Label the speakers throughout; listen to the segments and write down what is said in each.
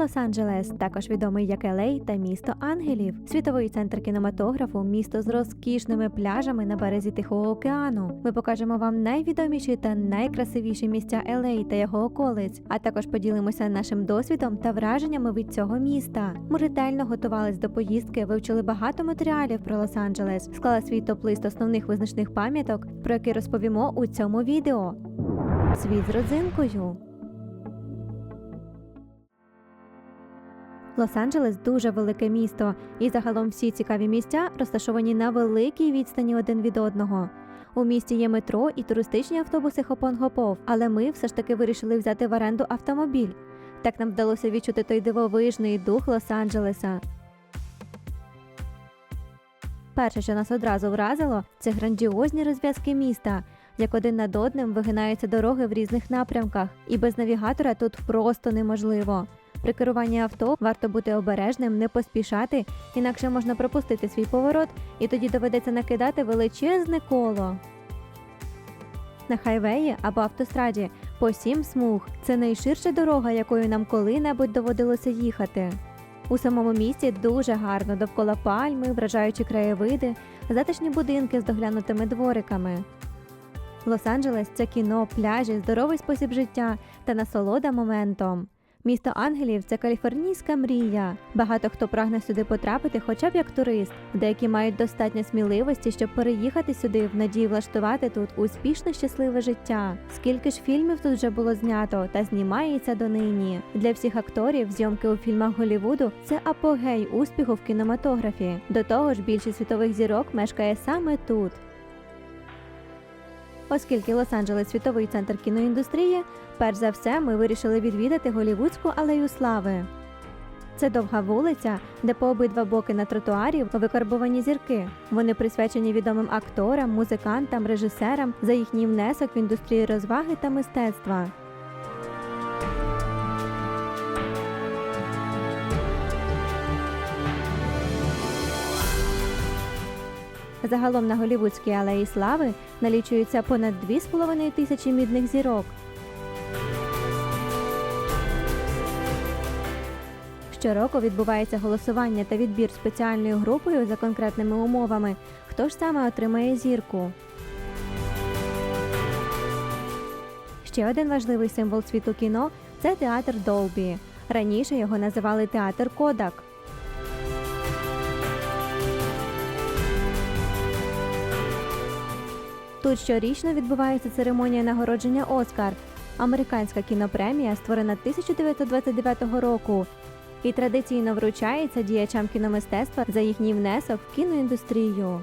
Speaker 1: Лос-Анджелес, також відомий як Елей та місто ангелів, світовий центр кінематографу, місто з розкішними пляжами на березі Тихого океану. Ми покажемо вам найвідоміші та найкрасивіші місця Елей та його околиць, а також поділимося нашим досвідом та враженнями від цього міста. Ми ретельно готувались до поїздки, вивчили багато матеріалів про Лос-Анджелес, склали свій топ-лист основних визначних пам'яток, про які розповімо у цьому відео. Світ з родзинкою. Лос-Анджелес дуже велике місто, і загалом всі цікаві місця розташовані на великій відстані один від одного. У місті є метро і туристичні автобуси Хопон-Гопов, але ми все ж таки вирішили взяти в оренду автомобіль. Так нам вдалося відчути той дивовижний дух Лос-Анджелеса. Перше, що нас одразу вразило, це грандіозні розв'язки міста, як один над одним вигинаються дороги в різних напрямках, і без навігатора тут просто неможливо. При керуванні авто варто бути обережним, не поспішати, інакше можна пропустити свій поворот, і тоді доведеться накидати величезне коло. На хайвеї або автостраді по сім смуг це найширша дорога, якою нам коли-небудь доводилося їхати. У самому місті дуже гарно довкола пальми, вражаючі краєвиди, затишні будинки з доглянутими двориками. Лос-Анджелес це кіно, пляжі, здоровий спосіб життя та насолода моментом. Місто ангелів це каліфорнійська мрія. Багато хто прагне сюди потрапити, хоча б як турист. Деякі мають достатньо сміливості, щоб переїхати сюди в надії влаштувати тут успішне щасливе життя. Скільки ж фільмів тут вже було знято та знімається донині. Для всіх акторів зйомки у фільмах Голлівуду – це апогей успіху в кінематографі. До того ж, більшість світових зірок мешкає саме тут. Оскільки Лос-Анджелес світовий центр кіноіндустрії, перш за все ми вирішили відвідати голівудську алею слави. Це довга вулиця, де по обидва боки на тротуарі викарбовані зірки. Вони присвячені відомим акторам, музикантам, режисерам за їхній внесок в індустрію розваги та мистецтва. Загалом на голівудській алеї слави налічується понад 2,5 тисячі мідних зірок. Щороку відбувається голосування та відбір спеціальною групою за конкретними умовами, хто ж саме отримає зірку. Ще один важливий символ світу кіно це театр Долбі. Раніше його називали театр Кодак. Тут щорічно відбувається церемонія нагородження Оскар, американська кінопремія, створена 1929 року, і традиційно вручається діячам кіномистецтва за їхній внесок в кіноіндустрію.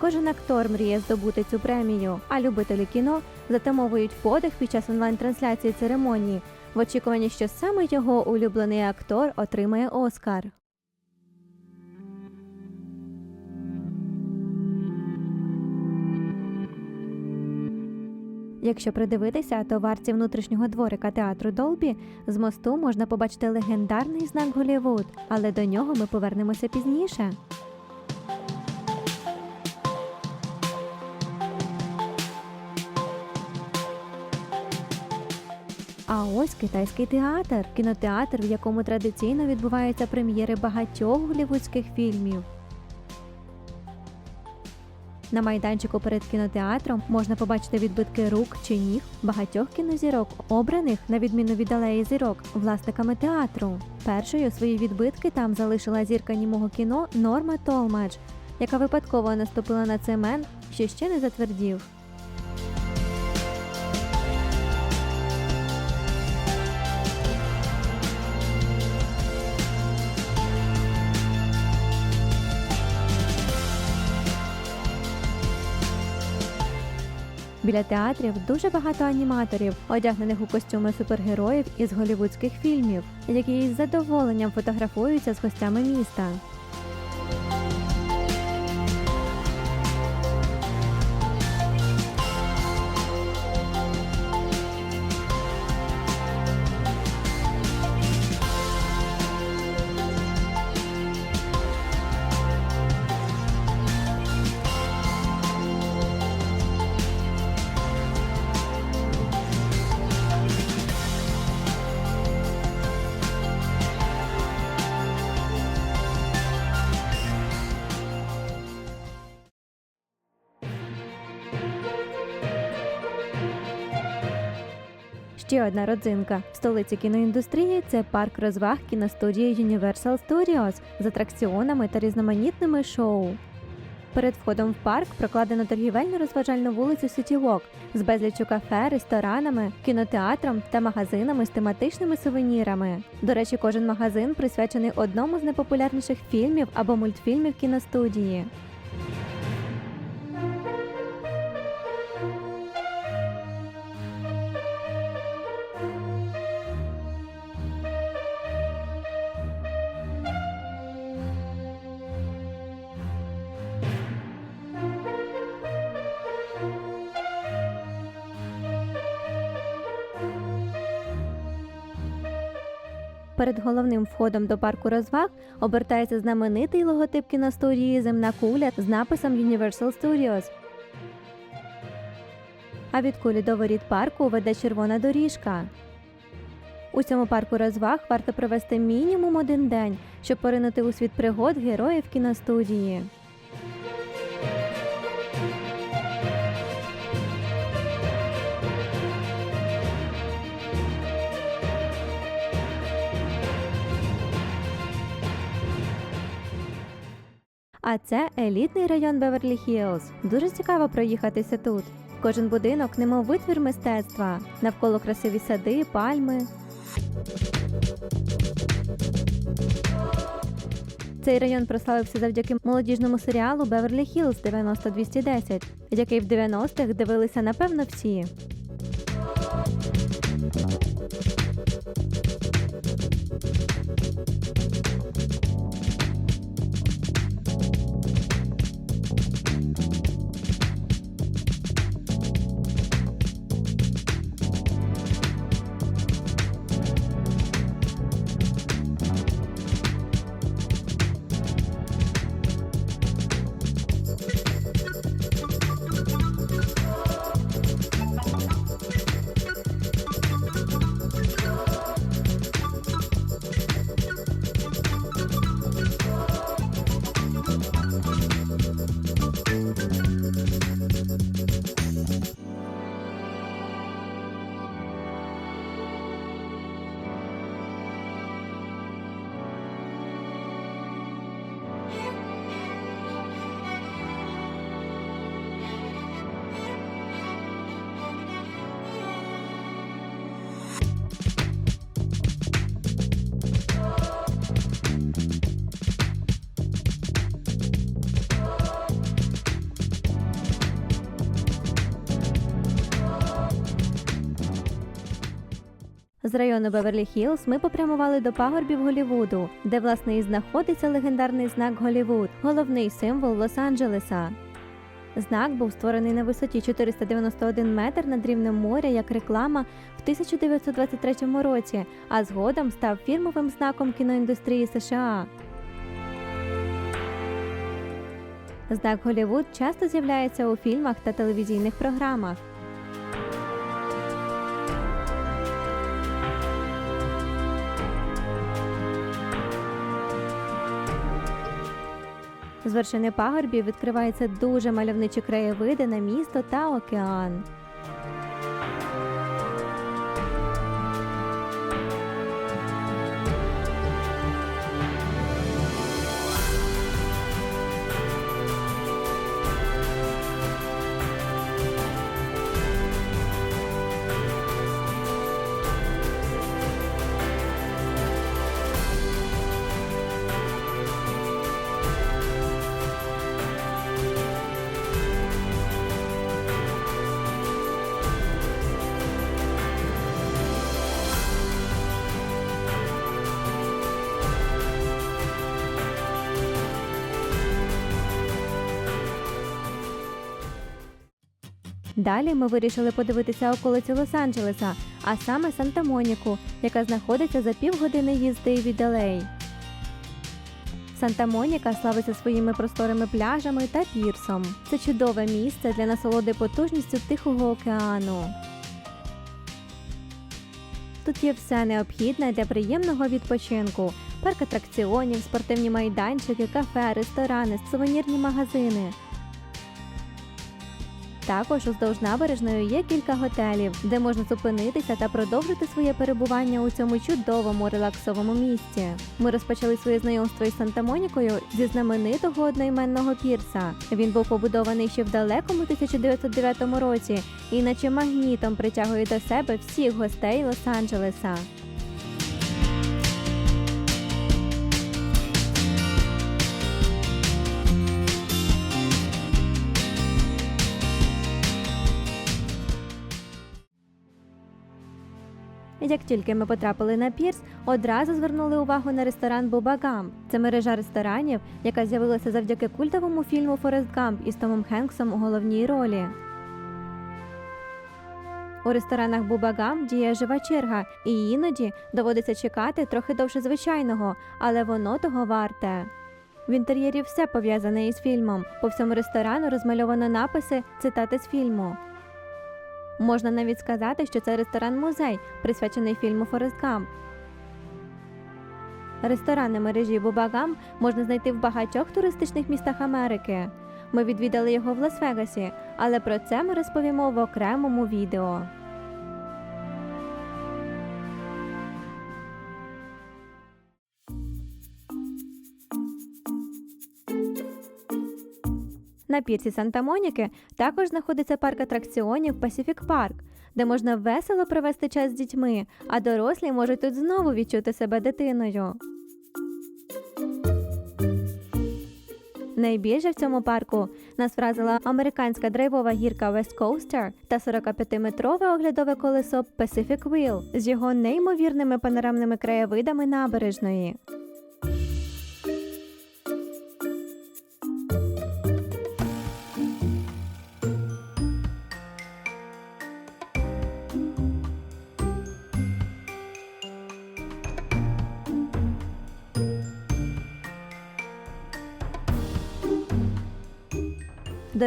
Speaker 1: Кожен актор мріє здобути цю премію, а любителі кіно затамовують подих під час онлайн-трансляції церемонії в очікуванні, що саме його улюблений актор отримає Оскар. Якщо придивитися, то в внутрішнього дворика театру Долбі з мосту можна побачити легендарний знак Голівуд, але до нього ми повернемося пізніше. А ось китайський театр, кінотеатр, в якому традиційно відбуваються прем'єри багатьох голівудських фільмів. На майданчику перед кінотеатром можна побачити відбитки рук чи ніг багатьох кінозірок, обраних, на відміну від алеї зірок, власниками театру. Першою свої відбитки там залишила зірка німого кіно Норма Толмач, яка випадково наступила на цемент, що ще не затвердів. Біля театрів дуже багато аніматорів, одягнених у костюми супергероїв із голівудських фільмів, які із задоволенням фотографуються з гостями міста. Ще одна родзинка в столиці кіноіндустрії це парк розваг кіностудії Universal Studios з атракціонами та різноманітними шоу. Перед входом в парк прокладено торгівельну розважальну вулицю Walk з безліччю кафе, ресторанами, кінотеатром та магазинами з тематичними сувенірами. До речі, кожен магазин присвячений одному з найпопулярніших фільмів або мультфільмів кіностудії. Перед головним входом до парку розваг обертається знаменитий логотип кіностудії Земна куля з написом Universal Studios. А від кулі до воріт парку веде червона доріжка. У цьому парку розваг варто провести мінімум один день, щоб поринути у світ пригод героїв кіностудії. А це елітний район Беверлі Хіллз. Дуже цікаво проїхатися тут. Кожен будинок немов витвір мистецтва, навколо красиві сади, пальми. Цей район прославився завдяки молодіжному серіалу Беверлі Хіллз 90210, який в 90-х дивилися напевно всі. Району Беверлі Хіллз ми попрямували до пагорбів Голівуду, де власне і знаходиться легендарний знак Голівуд, головний символ Лос-Анджелеса. Знак був створений на висоті 491 метр над рівнем моря як реклама в 1923 році, а згодом став фірмовим знаком кіноіндустрії США. Знак Голівуд часто з'являється у фільмах та телевізійних програмах. З вершини пагорбів відкриваються дуже мальовничі краєвиди на місто та океан. Далі ми вирішили подивитися околиці Лос-Анджелеса, а саме Санта-Моніку, яка знаходиться за півгодини їзди від Елей. Санта-Моніка славиться своїми просторими пляжами та пірсом. Це чудове місце для насолоди потужністю Тихого океану. Тут є все необхідне для приємного відпочинку: парк атракціонів, спортивні майданчики, кафе, ресторани, сувенірні магазини. Також уздовж набережної є кілька готелів, де можна зупинитися та продовжити своє перебування у цьому чудовому релаксовому місці. Ми розпочали своє знайомство із Санта-Монікою зі знаменитого одноіменного пірса. Він був побудований ще в далекому 1909 році і наче магнітом притягує до себе всіх гостей Лос-Анджелеса. Як тільки ми потрапили на пірс, одразу звернули увагу на ресторан Буба Гамп. Це мережа ресторанів, яка з'явилася завдяки культовому фільму Форест Гамп із Томом Хенксом у головній ролі. У ресторанах Буба Гамп діє жива черга, і іноді доводиться чекати трохи довше звичайного, але воно того варте. В інтер'єрі все пов'язане із фільмом. По всьому ресторану розмальовано написи, цитати з фільму. Можна навіть сказати, що це ресторан-музей, присвячений фільму Форест Гамп. Ресторани мережі Бубагам можна знайти в багатьох туристичних містах Америки. Ми відвідали його в Лас-Вегасі, але про це ми розповімо в окремому відео. На пірсі Санта-Моніки також знаходиться парк атракціонів Pacific Park, де можна весело провести час з дітьми, а дорослі можуть тут знову відчути себе дитиною. Найбільше в цьому парку нас вразила американська драйвова гірка West Coaster та 45-метрове оглядове колесо Pacific Wheel з його неймовірними панорамними краєвидами набережної.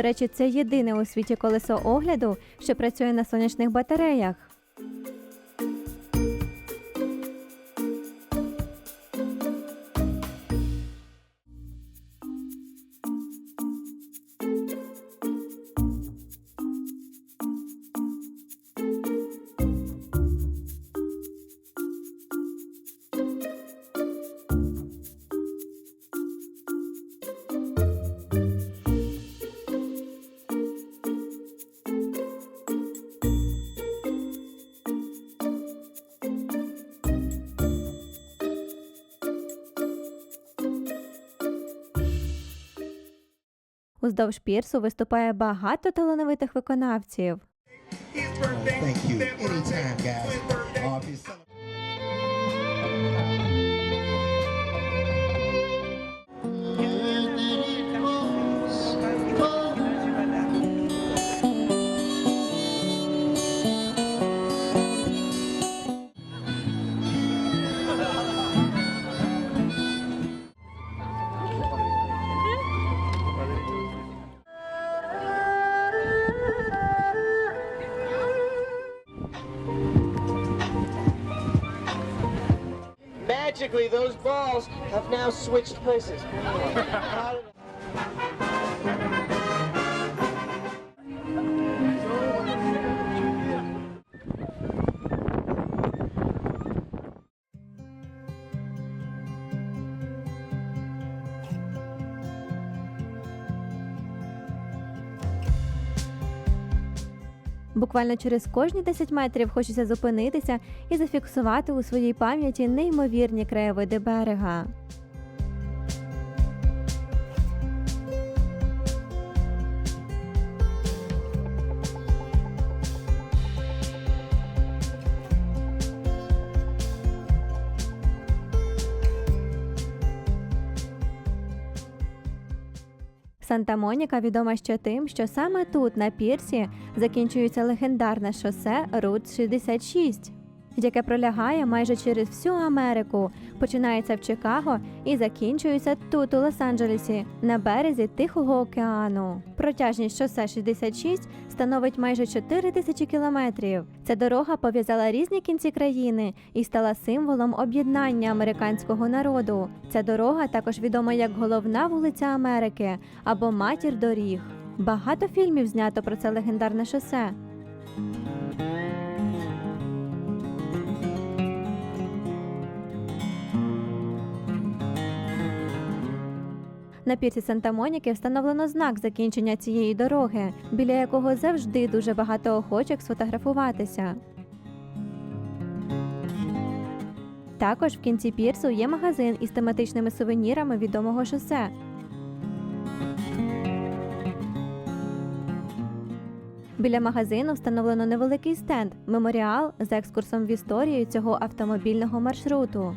Speaker 1: До речі, це єдине у світі колесо огляду, що працює на сонячних батареях. Уздовж пірсу виступає багато талановитих виконавців.
Speaker 2: Magically, those balls have now switched places.
Speaker 1: Буквально через кожні 10 метрів хочеться зупинитися і зафіксувати у своїй пам'яті неймовірні краєвиди берега. Санта-Моніка відома ще тим, що саме тут, на пірсі, закінчується легендарне шосе Рут 66, яке пролягає майже через всю Америку, починається в Чикаго і закінчується тут, у Лос-Анджелесі, на березі Тихого океану. Протяжність шосе 66 становить майже 4 тисячі кілометрів. Ця дорога пов'язала різні кінці країни і стала символом об'єднання американського народу. Ця дорога також відома як головна вулиця Америки або матір доріг. Багато фільмів знято про це легендарне шосе. На пірсі Санта-Моніки встановлено знак закінчення цієї дороги, біля якого завжди дуже багато охочих сфотографуватися. Також в кінці пірсу є магазин із тематичними сувенірами відомого шосе. Біля магазину встановлено невеликий стенд меморіал з екскурсом в історію цього автомобільного маршруту.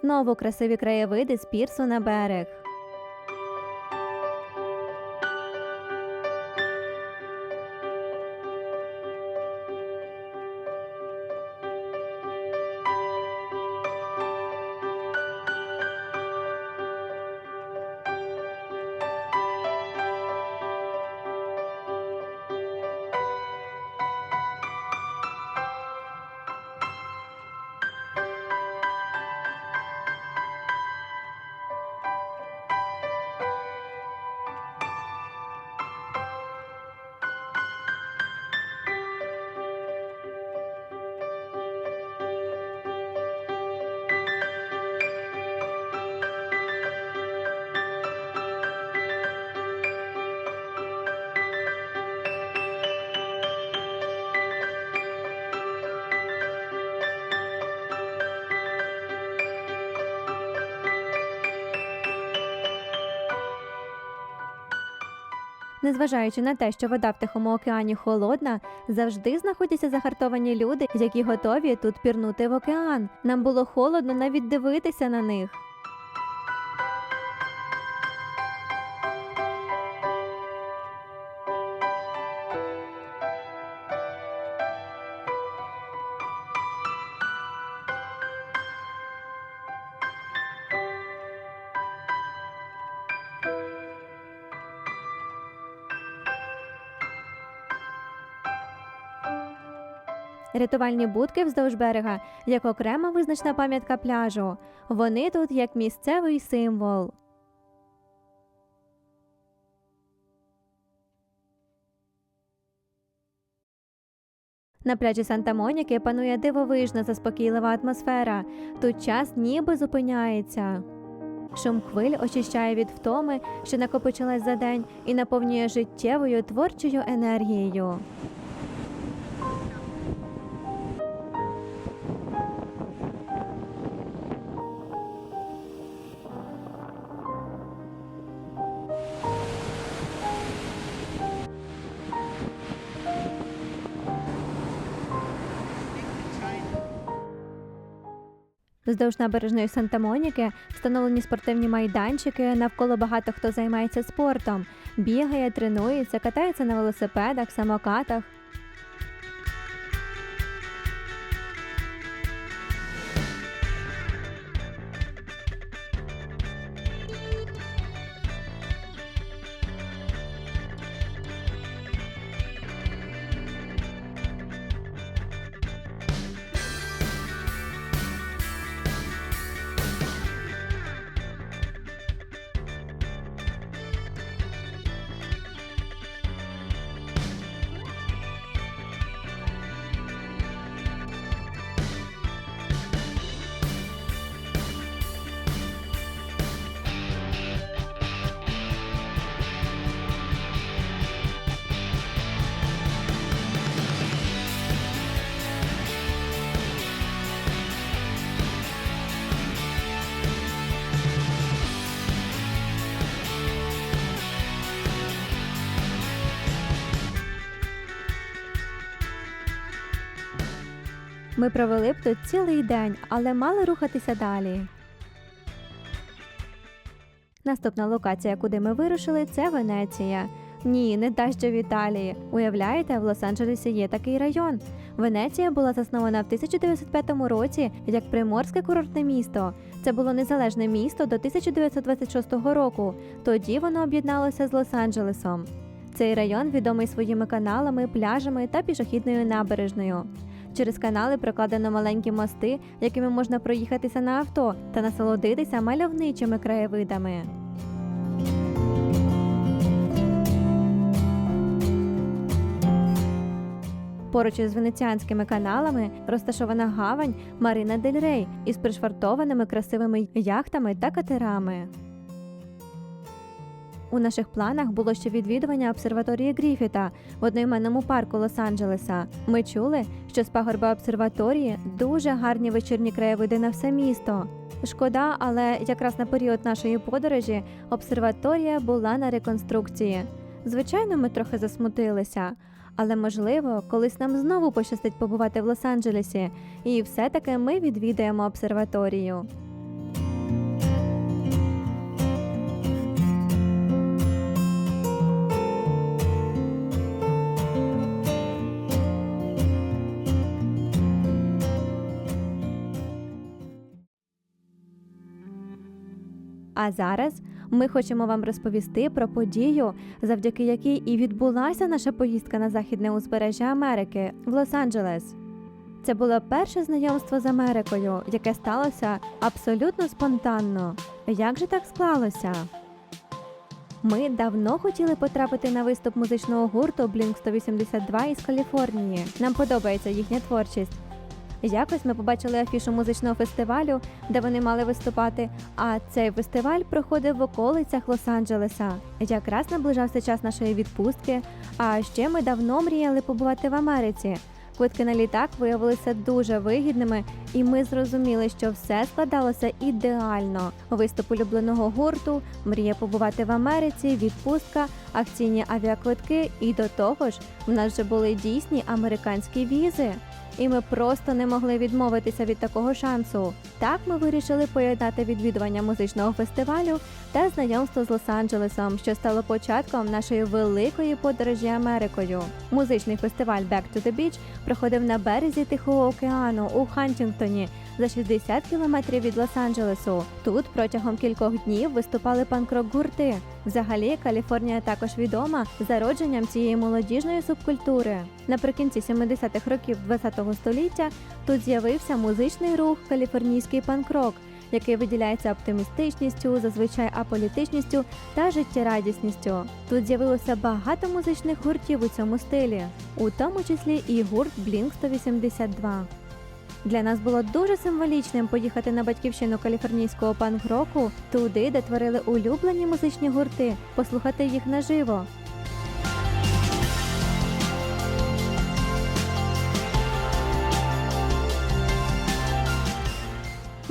Speaker 1: Знову красиві краєвиди з пірсу на берег. Незважаючи на те, що вода в Тихому океані холодна, завжди знаходяться загартовані люди, які готові тут пірнути в океан. Нам було холодно навіть дивитися на них. Рятувальні будки вздовж берега як окрема визначна пам'ятка пляжу. Вони тут як місцевий символ. На пляжі Санта-Моніки панує дивовижна заспокійлива атмосфера. Тут час ніби зупиняється. Шум хвиль очищає від втоми, що накопичилась за день, і наповнює життєвою творчою енергією. Вздовж набережної Санта-Моніки встановлені спортивні майданчики. Навколо багато хто займається спортом, бігає, тренується, катається на велосипедах, самокатах. Ми провели б тут цілий день, але мали рухатися далі. Наступна локація, куди ми вирушили, це Венеція. Ні, не та що в Італії. Уявляєте, в Лос-Анджелесі є такий район. Венеція була заснована в 1905 році як приморське курортне місто. Це було незалежне місто до 1926 року. Тоді воно об'єдналося з Лос-Анджелесом. Цей район відомий своїми каналами, пляжами та пішохідною набережною. Через канали прокладено маленькі мости, якими можна проїхатися на авто та насолодитися мальовничими краєвидами. Поруч із венеціанськими каналами розташована гавань Марина Дель Рей із пришвартованими красивими яхтами та катерами. У наших планах було ще відвідування обсерваторії Гріфіта в одноіменному парку Лос-Анджелеса. Ми чули, що з пагорба обсерваторії дуже гарні вечірні краєвиди на все місто. Шкода, але якраз на період нашої подорожі обсерваторія була на реконструкції. Звичайно, ми трохи засмутилися, але можливо, колись нам знову пощастить побувати в Лос-Анджелесі, і все-таки ми відвідаємо обсерваторію. А зараз ми хочемо вам розповісти про подію, завдяки якій і відбулася наша поїздка на західне узбережжя Америки в Лос-Анджелес. Це було перше знайомство з Америкою, яке сталося абсолютно спонтанно. Як же так склалося? Ми давно хотіли потрапити на виступ музичного гурту Blink 182 із Каліфорнії. Нам подобається їхня творчість. Якось ми побачили афішу музичного фестивалю, де вони мали виступати. А цей фестиваль проходив в околицях Лос-Анджелеса. Якраз наближався час нашої відпустки. А ще ми давно мріяли побувати в Америці. Квитки на літак виявилися дуже вигідними, і ми зрозуміли, що все складалося ідеально. Виступ улюбленого гурту, мрія побувати в Америці, відпустка, акційні авіаквитки, і до того ж, в нас вже були дійсні американські візи. І ми просто не могли відмовитися від такого шансу. Так ми вирішили поєднати відвідування музичного фестивалю та знайомство з Лос-Анджелесом, що стало початком нашої великої подорожі Америкою. Музичний фестиваль Back to the Beach проходив на березі Тихого океану у Хантінгтоні за 60 кілометрів від Лос-Анджелесу. Тут протягом кількох днів виступали панк-рок гурти. Взагалі, Каліфорнія також відома зародженням цієї молодіжної субкультури. Наприкінці 70-х років ХХ століття тут з'явився музичний рух каліфорнійський панк-рок, який виділяється оптимістичністю, зазвичай аполітичністю та життєрадісністю. Тут з'явилося багато музичних гуртів у цьому стилі, у тому числі і гурт Blink 182. Для нас було дуже символічним поїхати на батьківщину каліфорнійського панк-року, туди, де творили улюблені музичні гурти, послухати їх наживо.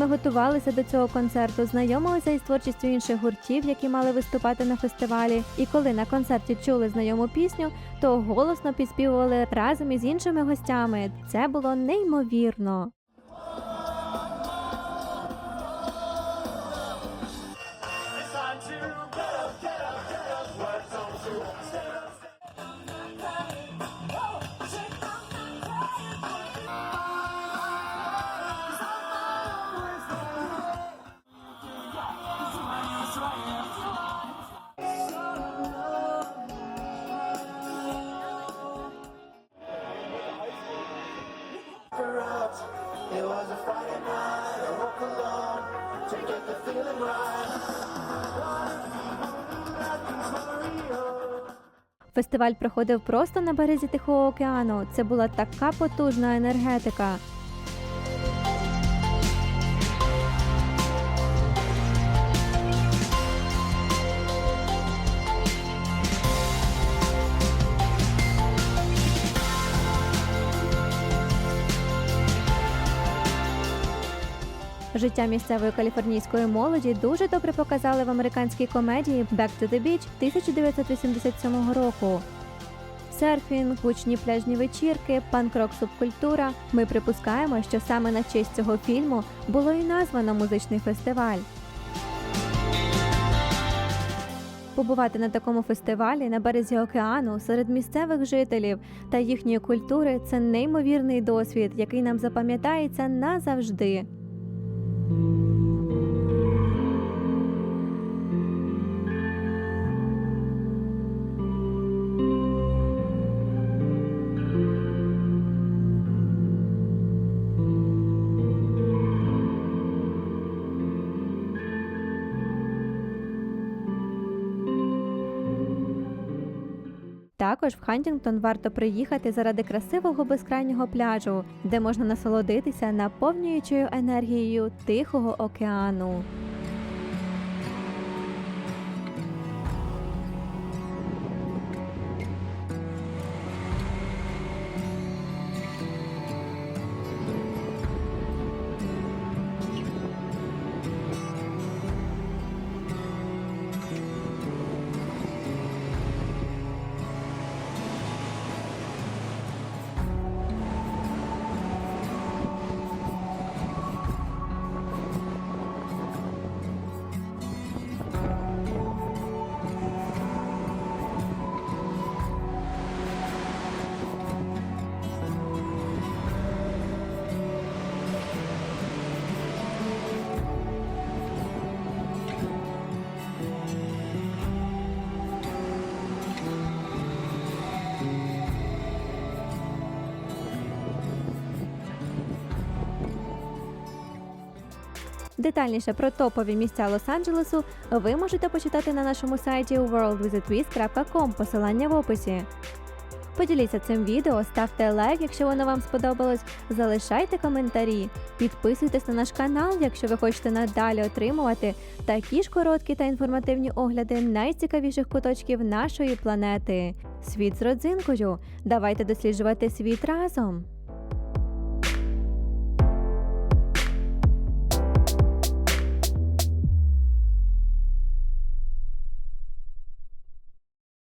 Speaker 1: Готувалися до цього концерту, знайомилися із творчістю інших гуртів, які мали виступати на фестивалі. І коли на концерті чули знайому пісню, то голосно підспівували разом із іншими гостями. Це було неймовірно. Фестиваль проходив просто на березі Тихого океану. Це була така потужна енергетика. Життя місцевої каліфорнійської молоді дуже добре показали в американській комедії Back to the Beach 1987 року. Серфінг, гучні пляжні вечірки, панк-рок субкультура. Ми припускаємо, що саме на честь цього фільму було і названо музичний фестиваль. Побувати на такому фестивалі на березі океану серед місцевих жителів та їхньої культури це неймовірний досвід, який нам запам'ятається назавжди. Також в Хантінгтон варто приїхати заради красивого безкрайнього пляжу, де можна насолодитися наповнюючою енергією Тихого океану. Детальніше про топові місця Лос-Анджелесу ви можете почитати на нашому сайті worldwithatwist.com, посилання в описі. Поділіться цим відео, ставте лайк, якщо воно вам сподобалось, залишайте коментарі, підписуйтесь на наш канал, якщо ви хочете надалі отримувати такі ж короткі та інформативні огляди найцікавіших куточків нашої планети. Світ з родзинкою. Давайте досліджувати світ разом.